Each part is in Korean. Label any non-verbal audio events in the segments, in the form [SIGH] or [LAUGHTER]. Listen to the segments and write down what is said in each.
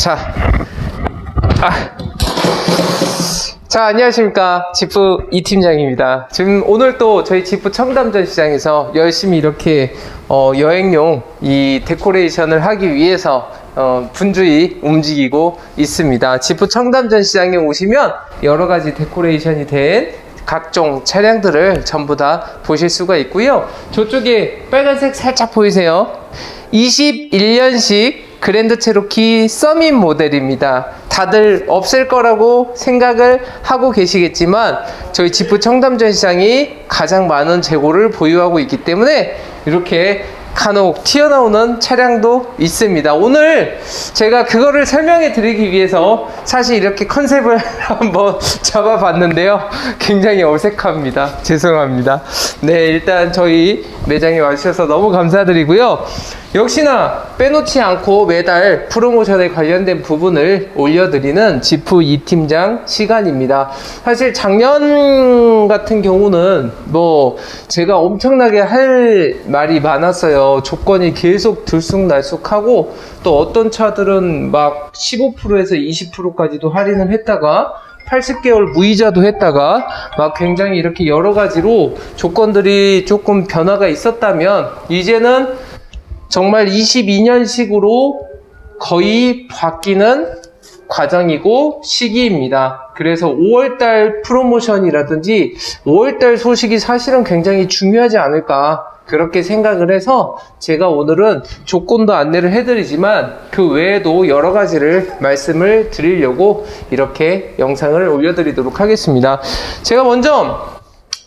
자, 아. 자, 안녕하십니까. 지프 이 팀장입니다. 지금 오늘 또 저희 지프 청담전 시장에서 열심히 이렇게 어, 여행용 이 데코레이션을 하기 위해서 어, 분주히 움직이고 있습니다. 지프 청담전 시장에 오시면 여러 가지 데코레이션이 된 각종 차량들을 전부 다 보실 수가 있고요. 저쪽에 빨간색 살짝 보이세요? 21년식 그랜드 체로키 서밋 모델입니다. 다들 없을 거라고 생각을 하고 계시겠지만 저희 지프 청담전 시장이 가장 많은 재고를 보유하고 있기 때문에 이렇게 간혹 튀어나오는 차량도 있습니다. 오늘 제가 그거를 설명해 드리기 위해서 사실 이렇게 컨셉을 [LAUGHS] 한번 잡아봤는데요. 굉장히 어색합니다. 죄송합니다. 네, 일단 저희 매장에 와주셔서 너무 감사드리고요. 역시나 빼놓지 않고 매달 프로모션에 관련된 부분을 올려드리는 지프 이 팀장 시간입니다. 사실 작년 같은 경우는 뭐 제가 엄청나게 할 말이 많았어요. 조건이 계속 들쑥날쑥하고 또 어떤 차들은 막 15%에서 20%까지도 할인을 했다가 80개월 무이자도 했다가 막 굉장히 이렇게 여러 가지로 조건들이 조금 변화가 있었다면 이제는 정말 22년식으로 거의 바뀌는 과정이고 시기입니다. 그래서 5월달 프로모션이라든지 5월달 소식이 사실은 굉장히 중요하지 않을까 그렇게 생각을 해서 제가 오늘은 조건도 안내를 해드리지만 그 외에도 여러 가지를 말씀을 드리려고 이렇게 영상을 올려드리도록 하겠습니다. 제가 먼저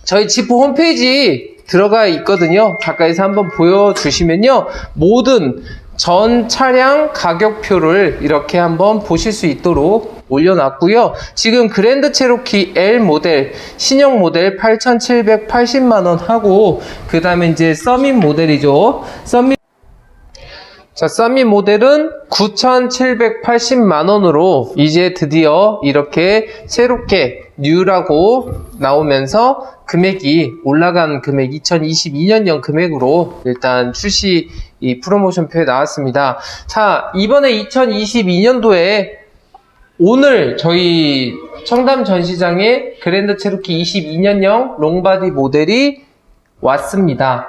저희 지프 홈페이지 들어가 있거든요. 가까이서 한번 보여주시면요. 모든 전 차량 가격표를 이렇게 한번 보실 수 있도록 올려놨고요. 지금 그랜드 체로키 L 모델 신형 모델 8,780만 원 하고 그 다음에 이제 서밋 모델이죠. 서밋 자, 서밋 모델은 9,780만 원으로 이제 드디어 이렇게 새롭게 뉴라고 나오면서 금액이 올라간 금액 2022년형 금액으로 일단 출시 이 프로모션표에 나왔습니다. 자, 이번에 2022년도에 오늘 저희 청담 전시장에 그랜드 체로키 22년형 롱바디 모델이 왔습니다.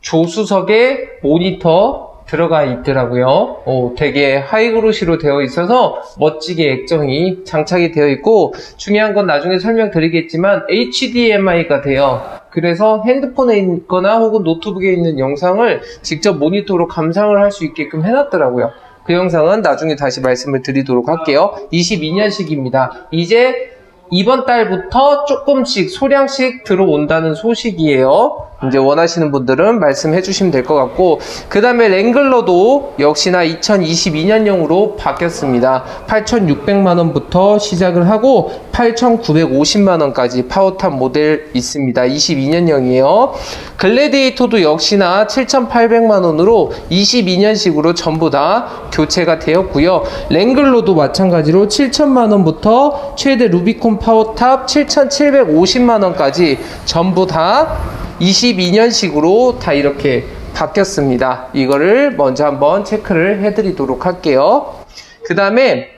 조수석에 모니터 들어가 있더라고요. 어, 되게 하이그로시로 되어 있어서 멋지게 액정이 장착이 되어 있고 중요한 건 나중에 설명드리겠지만 HDMI가 돼요. 그래서 핸드폰에 있거나 혹은 노트북에 있는 영상을 직접 모니터로 감상을 할 수 있게끔 해놨더라고요. 그 영상은 나중에 다시 말씀을 드리도록 할게요. 22년식입니다. 이제 이번 달부터 조금씩 소량씩 들어온다는 소식이에요. 이제 원하시는 분들은 말씀해 주시면 될 것 같고 그 다음에 랭글러도 역시나 2022년형으로 바뀌었습니다. 8,600만원부터 시작을 하고 8,950만원까지 파워탑 모델 있습니다. 22년형이에요. 글래디에이터도 역시나 7,800만원으로 22년식으로 전부 다 교체가 되었고요. 랭글러도 마찬가지로 7,000만원부터 최대 루비콘 파워탑 7,750만원까지 전부 다 22년식으로 다 이렇게 바뀌었습니다. 이거를 먼저 한번 체크를 해드리도록 할게요. 그 다음에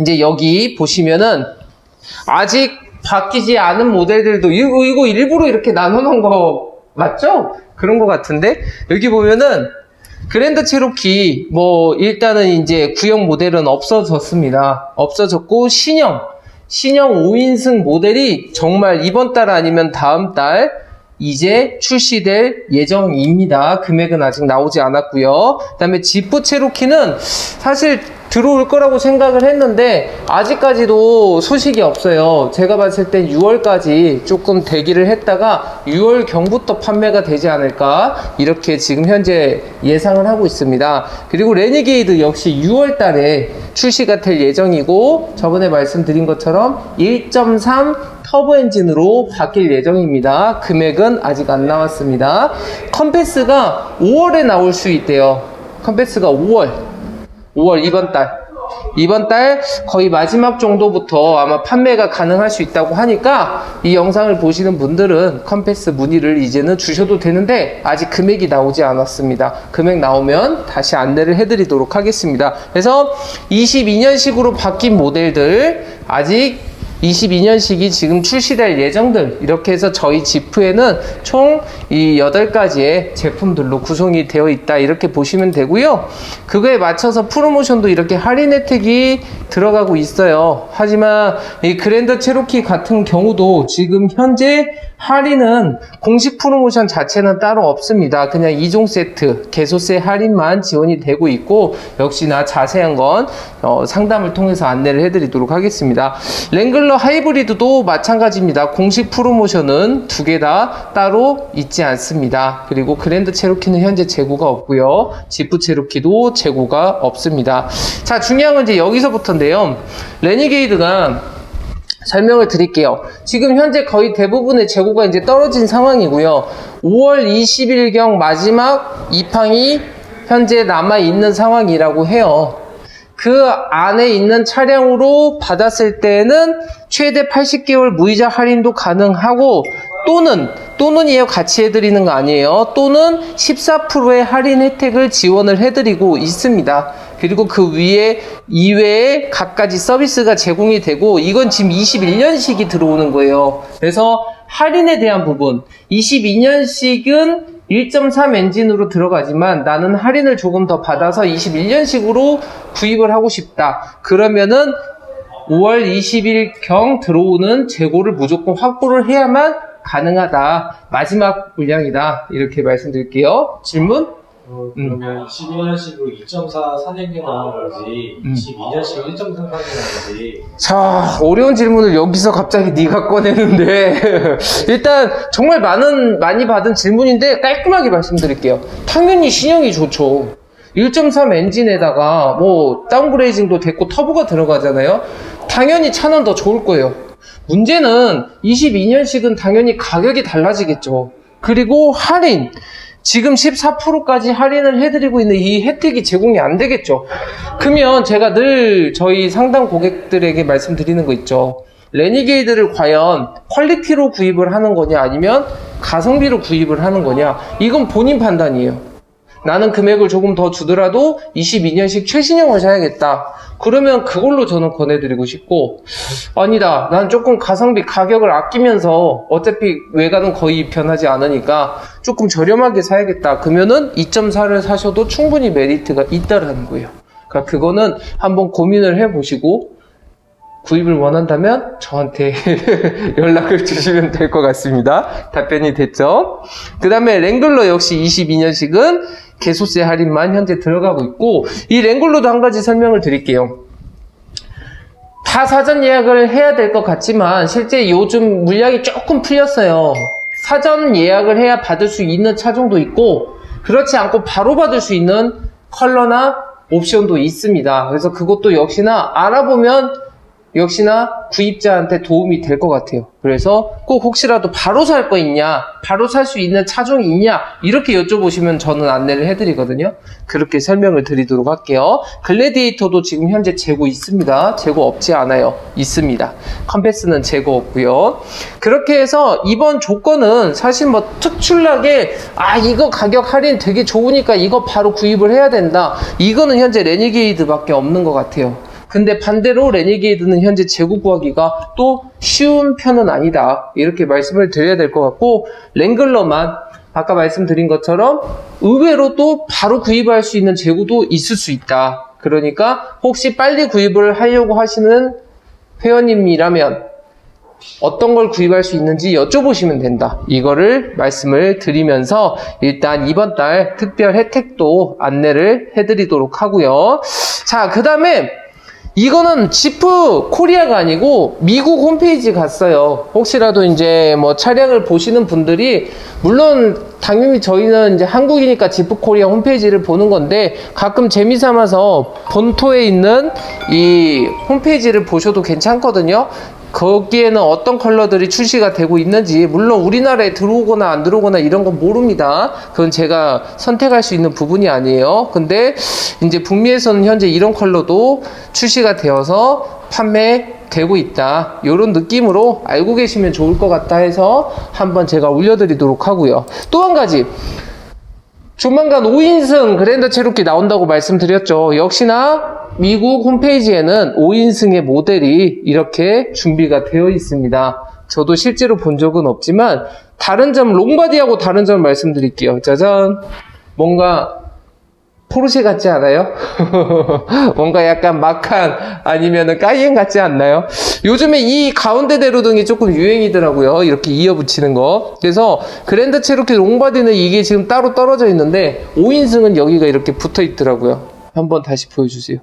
이제 여기 보시면은 아직 바뀌지 않은 모델들도 이거, 이거 일부러 이렇게 나눠놓은 거 맞죠? 그런 거 같은데 여기 보면은 그랜드 체로키 뭐 일단은 이제 구형 모델은 없어졌습니다. 없어졌고 신형 신형 5인승 모델이 정말 이번 달 아니면 다음 달 이제 출시될 예정입니다. 금액은 아직 나오지 않았고요. 그다음에 지프 체로키는 사실 들어올 거라고 생각을 했는데 아직까지도 소식이 없어요. 제가 봤을 땐 6월까지 조금 대기를 했다가 6월 경부터 판매가 되지 않을까 이렇게 지금 현재 예상을 하고 있습니다. 그리고 레니게이드 역시 6월 달에 출시가 될 예정이고 저번에 말씀드린 것처럼 1.3 터보 엔진으로 바뀔 예정입니다. 금액은 아직 안 나왔습니다. 컴패스가 5월에 나올 수 있대요. 컴패스가 5월. 5월 이번 달. 이번 달 거의 마지막 정도부터 아마 판매가 가능할 수 있다고 하니까 이 영상을 보시는 분들은 컴패스 문의를 이제는 주셔도 되는데 아직 금액이 나오지 않았습니다. 금액 나오면 다시 안내를 해드리도록 하겠습니다. 그래서 22년식으로 바뀐 모델들 아직 22년식이 지금 출시될 예정들. 이렇게 해서 저희 지프에는 총 이 8가지의 제품들로 구성이 되어 있다. 이렇게 보시면 되고요. 그거에 맞춰서 프로모션도 이렇게 할인 혜택이 들어가고 있어요. 하지만 이 그랜드 체로키 같은 경우도 지금 현재 할인은 공식 프로모션 자체는 따로 없습니다. 그냥 2종 세트 개소세 할인만 지원이 되고 있고 역시나 자세한 건 어, 상담을 통해서 안내를 해드리도록 하겠습니다. 랭글 러 하이브리드도 마찬가지입니다 공식 프로모션은 두 개 다 따로 있지 않습니다 그리고 그랜드 체로키는 현재 재고가 없고요 지프 체로키도 재고가 없습니다 자 중요한 건 이제 여기서부터인데요 레니게이드가 설명을 드릴게요. 지금 현재 거의 대부분의 재고가 이제 떨어진 상황이고요. 5월 20일경 마지막 입항이 현재 남아 있는 상황이라고 해요. 그 안에 있는 차량으로 받았을 때는 최대 80개월 무이자 할인도 가능하고 또는 또는 이에요 같이 해드리는 거 아니에요. 또는 14%의 할인 혜택을 지원을 해드리고 있습니다. 그리고 그 위에 이외에 갖가지 서비스가 제공이 되고 이건 지금 21년식이 들어오는 거예요. 그래서 할인에 대한 부분 22년식은 1.3 엔진으로 들어가지만 나는 할인을 조금 더 받아서 21년식으로 구입을 하고 싶다. 그러면은 5월 20일경 들어오는 재고를 무조건 확보를 해야만 가능하다. 마지막 물량이다. 이렇게 말씀드릴게요. 질문? 어, 그러면 22년식으로 2.4 사년기 나온 거지, 음. 22년식으로 1.3 사년기 나온 거지. 자, 어려운 질문을 여기서 갑자기 네가 꺼내는데 [LAUGHS] 일단 정말 많은 많이 받은 질문인데 깔끔하게 말씀드릴게요. 당연히 신형이 좋죠. 1.3 엔진에다가 뭐 다운그레이징도 됐고 터보가 들어가잖아요. 당연히 차는 더 좋을 거예요. 문제는 22년식은 당연히 가격이 달라지겠죠. 그리고 할인 지금 14%까지 할인을 해드리고 있는 이 혜택이 제공이 안 되겠죠. 그러면 제가 늘 저희 상담 고객들에게 말씀드리는 거 있죠. 레니게이드를 과연 퀄리티로 구입을 하는 거냐 아니면 가성비로 구입을 하는 거냐 이건 본인 판단이에요. 나는 금액을 조금 더 주더라도 22년식 최신형을 사야겠다. 그러면 그걸로 저는 권해드리고 싶고 아니다. 난 조금 가성비 가격을 아끼면서 어차피 외관은 거의 변하지 않으니까 조금 저렴하게 사야겠다. 그러면은 2.4를 사셔도 충분히 메리트가 있다라는 거예요. 그러니까 그거는 한번 고민을 해보시고 구입을 원한다면 저한테 [LAUGHS] 연락을 주시면 될 것 같습니다. 답변이 됐죠? 그 다음에 랭글러 역시 22년식은 개소세 할인만 현재 들어가고 있고 이 랭글러도 한 가지 설명을 드릴게요. 다 사전 예약을 해야 될 것 같지만 실제 요즘 물량이 조금 풀렸어요. 사전 예약을 해야 받을 수 있는 차종도 있고 그렇지 않고 바로 받을 수 있는 컬러나 옵션도 있습니다. 그래서 그것도 역시나 알아보면 역시나 구입자한테 도움이 될 것 같아요. 그래서 꼭 혹시라도 바로 살 거 있냐, 바로 살 수 있는 차종이 있냐, 이렇게 여쭤보시면 저는 안내를 해드리거든요. 그렇게 설명을 드리도록 할게요. 글래디에이터도 지금 현재 재고 있습니다. 재고 없지 않아요. 있습니다. 컴패스는 재고 없고요. 그렇게 해서 이번 조건은 사실 뭐 특출나게 아 이거 가격 할인 되게 좋으니까 이거 바로 구입을 해야 된다. 이거는 현재 레니게이드밖에 없는 것 같아요. 근데 반대로 레니게이드는 현재 재고 구하기가 또 쉬운 편은 아니다. 이렇게 말씀을 드려야 될 것 같고, 랭글러만 아까 말씀드린 것처럼 의외로 또 바로 구입할 수 있는 재고도 있을 수 있다. 그러니까 혹시 빨리 구입을 하려고 하시는 회원님이라면 어떤 걸 구입할 수 있는지 여쭤보시면 된다. 이거를 말씀을 드리면서 일단 이번 달 특별 혜택도 안내를 해드리도록 하고요. 자, 그 다음에 이거는 지프 코리아가 아니고 미국 홈페이지 갔어요. 혹시라도 이제 뭐 차량을 보시는 분들이 물론 당연히 저희는 이제 한국이니까 지프 코리아 홈페이지를 보는 건데 가끔 재미 삼아서 본토에 있는 이 홈페이지를 보셔도 괜찮거든요. 거기에는 어떤 컬러들이 출시가 되고 있는지 물론 우리나라에 들어오거나 안 들어오거나 이런 건 모릅니다. 그건 제가 선택할 수 있는 부분이 아니에요. 근데 이제 북미에서는 현재 이런 컬러도 출시가 되어서 판매되고 있다. 이런 느낌으로 알고 계시면 좋을 것 같다 해서 한번 제가 올려드리도록 하고요. 또 한 가지 조만간 5인승 그랜더 체로키 나온다고 말씀드렸죠. 역시나 미국 홈페이지에는 5인승의 모델이 이렇게 준비가 되어 있습니다. 저도 실제로 본 적은 없지만 다른 점 롱바디하고 다른 점 말씀드릴게요. 짜잔. 뭔가 포르쉐 같지 않아요? [LAUGHS] 뭔가 약간 마칸 아니면은 까이엔 같지 않나요? 요즘에 이 가운데 대로등이 조금 유행이더라고요. 이렇게 이어 붙이는 거. 그래서 그랜드 체로키 롱바디는 이게 지금 따로 떨어져 있는데 5인승은 여기가 이렇게 붙어 있더라고요. 한번 다시 보여주세요.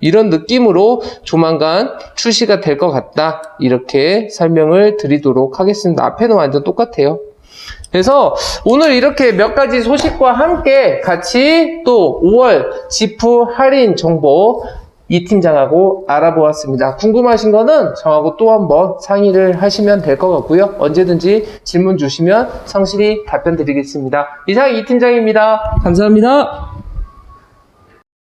이런 느낌으로 조만간 출시가 될 것 같다. 이렇게 설명을 드리도록 하겠습니다. 앞에는 완전 똑같아요. 그래서 오늘 이렇게 몇 가지 소식과 함께 같이 또 5월 지프 할인 정보 이 팀장하고 알아보았습니다. 궁금하신 거는 저하고 또 한번 상의를 하시면 될 것 같고요. 언제든지 질문 주시면 성실히 답변 드리겠습니다. 이상 이 팀장입니다. 감사합니다.